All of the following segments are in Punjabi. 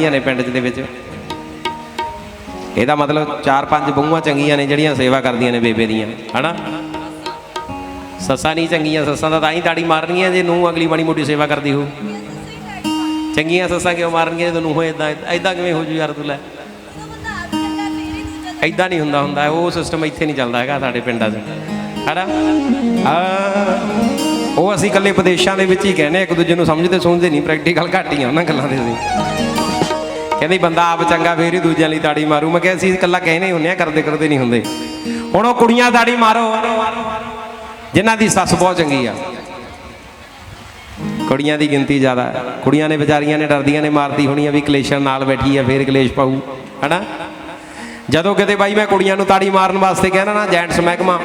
ਰਹਿੰਦੀਆਂ ਨੇ ਪਿੰਡ 'ਚ ਦੇ ਵਿੱਚ। ਇਹਦਾ ਮਤਲਬ ਚਾਰ ਪੰਜ ਬਹੂਆਂ ਚੰਗੀਆਂ ਨੇ ਜਿਹੜੀਆਂ ਸੇਵਾ ਕਰਦੀਆਂ ਨੇ ਬੇਬੇ ਦੀਆਂ, ਹਨਾ? ਸੱਸਾਂ ਨਹੀਂ ਚੰਗੀਆਂ, ਸੱਸਾਂ ਦਾ ਤਾਂ ਹੀ ਤਾੜੀ ਮਾਰਨੀਆਂ ਜੇ ਨੂੰ ਅਗਲੀ ਮਾੜੀ ਮੋਟੀ ਸੇਵਾ ਕਰਦੀ ਹੋ ਚੰਗੀਆਂ ਸੱਸਾਂ ਕਿਉਂ ਮਾਰਨਗੀਆਂ ਜਦੋਂ ਨੂੰ ਇਦਾਂ ਇਦਾਂ ਕਿਵੇਂ ਹੋ ਜੂ ਯਾਰ ਤੂੰ ਲੈ? ਇਦਾਂ ਨਹੀਂ ਹੁੰਦਾ ਹੁੰਦਾ ਉਹ ਸਿਸਟਮ ਇੱਥੇ ਨਹੀਂ ਚੱਲਦਾ ਹੈਗਾ ਸਾਡੇ ਪਿੰਡਾਂ 'ਚ, ਹੈਨਾ? ਆ, ਉਹ ਅਸੀਂ ਇਕੱਲੇ ਵਿਦੇਸ਼ਾਂ ਦੇ ਵਿੱਚ ਹੀ ਕਹਿੰਦੇ ਇੱਕ ਦੂਜੇ ਨੂੰ ਸਮਝਦੇ ਸੁਣਦੇ ਨਹੀਂ ਪ੍ਰੈਕਟੀਕਲ ਘੱਟ ਹੀ ਆ ਉਹਨਾਂ ਗੱਲਾਂ ਦੇ ਅਸੀਂ। ਕਹਿੰਦੀ, ਬੰਦਾ ਆਪ ਚੰਗਾ, ਫੇਰ ਹੀ ਦੂਜਿਆਂ ਲਈ ਤਾੜੀ ਮਾਰੂ। ਮੈਂ ਕਿਹਾ, ਅਸੀਂ ਇਕੱਲਾ ਕਹਿੰਦੇ ਹੀ ਹੁੰਨੇ ਆ ਕਰਦੇ ਕਰਦੇ ਨਹੀਂ ਹੁੰਦੇ। ਹੁਣ ਉਹ ਕੁੜੀਆਂ ਤਾੜੀ ਮਾਰੋ। ਜਿਨ੍ਹਾਂ ਦੀ ਸੱਸ ਬਹੁਤ ਚੰਗੀ ਆ। ਕੁੜੀਆਂ ਦੀ ਗਿਣਤੀ ਜ਼ਿਆਦਾ ਹੈ। ਕੁੜੀਆਂ ਨੇ ਵਿਚਾਰੀਆਂ ਨੇ ਡਰਦੀਆਂ ਨੇ ਮਾਰਦੀ ਹੋਣੀ ਆ ਵੀ ਕਲੇਸ਼ਾਂ ਨਾਲ ਬੈਠੀ ਆ, ਫੇਰ ਕਲੇਸ਼ ਪਾਊ। ਹਨਾ? ਜਦੋਂ ਕਿਤੇ ਬਾਈ ਮੈਂ ਕੁੜੀਆਂ ਨੂੰ ਤਾੜੀ ਮਾਰਨ ਵਾਸਤੇ ਕਹਿਣਾ ਨਾ, ਜੈਂਟਸ ਮਹਿਕਮਾ,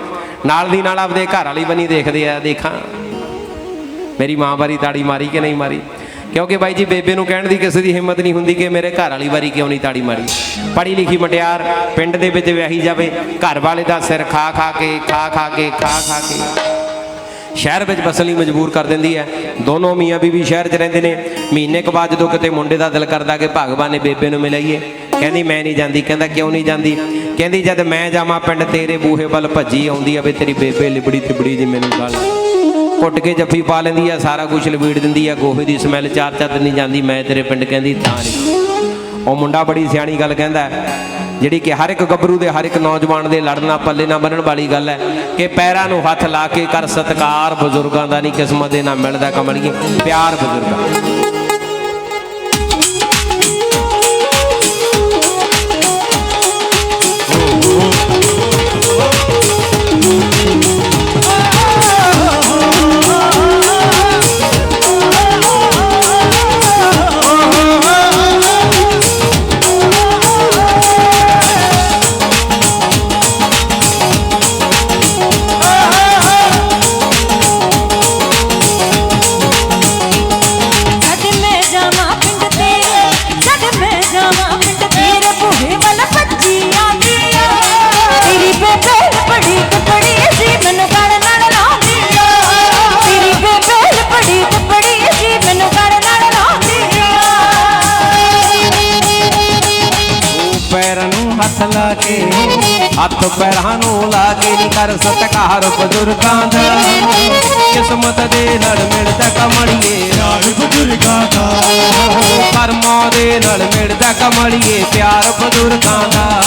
ਨਾਲ ਦੀ ਨਾਲ ਆਪਦੇ ਘਰ ਵਾਲੀ ਬਣੀ ਦੇਖਦੇ ਆ, ਦੇਖਾਂ। ਮੇਰੀ ਮਾਂ ਬਾਰੀ ਤਾੜੀ ਮਾਰੀ ਕਿ ਨਹੀਂ ਮਾਰੀ? ਕਿਉਂਕਿ ਬਾਈ ਜੀ, ਬੇਬੇ ਨੂੰ ਕਹਿਣ ਦੀ ਕਿਸੇ ਦੀ ਹਿੰਮਤ ਨਹੀਂ ਹੁੰਦੀ ਕਿ ਮੇਰੇ ਘਰ ਵਾਲੀ ਵਾਰੀ ਕਿਉਂ ਨਹੀਂ ਤਾੜੀ ਮਾਰੀ। ਪੜ੍ਹੀ ਲਿਖੀ ਮਟਿਆਰ, ਪਿੰਡ ਦੇ ਵਿੱਚ ਵਿਆਹੀ ਜਾਵੇ, ਘਰ ਵਾਲੇ ਦਾ ਸਿਰ ਖਾ ਖਾ ਕੇ, ਖਾ ਖਾ ਕੇ, ਖਾ ਖਾ ਕੇ। ਸ਼ਹਿਰ ਵਿੱਚ ਬਸਣ ਲਈ ਮਜਬੂਰ ਕਰ ਦਿੰਦੀ ਹੈ। ਦੋਨੋਂ ਮੀਆਂ ਬੀਬੀ ਸ਼ਹਿਰ 'ਚ ਰਹਿੰਦੇ ਨੇ। ਮਹੀਨੇ ਕੁ ਬਾਅਦ ਜਦੋਂ ਕਿਤੇ ਮੁੰਡੇ ਦਾ ਦਿਲ ਕਰਦਾ ਕਿ ਭਗਵਾਨ ਨੇ ਬੇਬੇ ਨੂੰ ਮਿਲਾਈਏ, ਕਹਿੰਦੀ, ਮੈਂ ਨਹੀਂ ਜਾਂਦੀ। ਕਹਿੰਦਾ, ਕਿਉਂ ਨਹੀਂ ਜਾਂਦੀ? ਕਹਿੰਦੀ, ਜਦ ਮੈਂ ਜਾਵਾਂ ਪਿੰਡ, ਤੇਰੇ ਬੂਹੇ ਵੱਲ ਭੱਜੀ ਆਉਂਦੀ ਆ ਵੇ ਤੇਰੀ ਬੇਬੇ ਲਿਬੜੀ ਤਿਬੜੀ ਜੀ ਮੈਨੂੰ ਗੱਲ ਕੁੱਟ ਕੇ ਜੱਫੀ ਪਾ ਲੈਂਦੀ ਆ, ਸਾਰਾ ਕੁਝ ਲਵੀੜ ਦਿੰਦੀ ਆ, ਗੋਹੇ ਦੀ ਸਮੈਲ ਚਾਰ ਚਾਰ ਨਹੀਂ ਜਾਂਦੀ, ਮੈਂ ਤੇਰੇ ਪਿੰਡ ਕਹਿੰਦੀ ਤਾਂ ਨਹੀਂ। ਉਹ ਮੁੰਡਾ ਬੜੀ ਸਿਆਣੀ ਗੱਲ ਕਹਿੰਦਾ ਜਿਹੜੀ ਕਿ ਹਰ ਇੱਕ ਗੱਭਰੂ ਦੇ, ਹਰ ਇੱਕ ਨੌਜਵਾਨ ਦੇ ਲੜਨਾ ਪੱਲੇ ਨਾ ਬੰਨਣ ਵਾਲੀ ਗੱਲ ਹੈ, ਕਿ ਪੈਰਾਂ ਨੂੰ ਹੱਥ ਲਾ ਕੇ ਕਰ ਸਤਕਾਰ ਬਜ਼ੁਰਗਾਂ ਦਾ ਨਹੀਂ, ਕਿਸਮਤ ਦੇ ਨਾਲ ਮਿਲਦਾ ਕਮਲੀਏ, ਪਿਆਰ ਬਜ਼ੁਰਗਾਂ ਹੱਥ ਲਾ ਕੇ ਹੱਥ ਪੈਰਾਂ ਨੂੰ ਲਾ ਕੇ ਨਹੀਂ ਕਰ ਸਤਕਾਰ ਬਜ਼ੁਰਗਾਂ ਦਾ। ਕਿਸਮਤ ਦੇ ਨਾਲ ਮਿਲਦਾ ਕਮਲੀਏ ਪਿਆਰ ਬਜ਼ੁਰਗਾਂ ਦਾ। ਕਰਮਾਂ ਦੇ ਨਾਲ ਮਿਲਦਾ ਕਮਲੀਏ ਪਿਆਰ ਬਜ਼ੁਰਗਾਂ ਦਾ।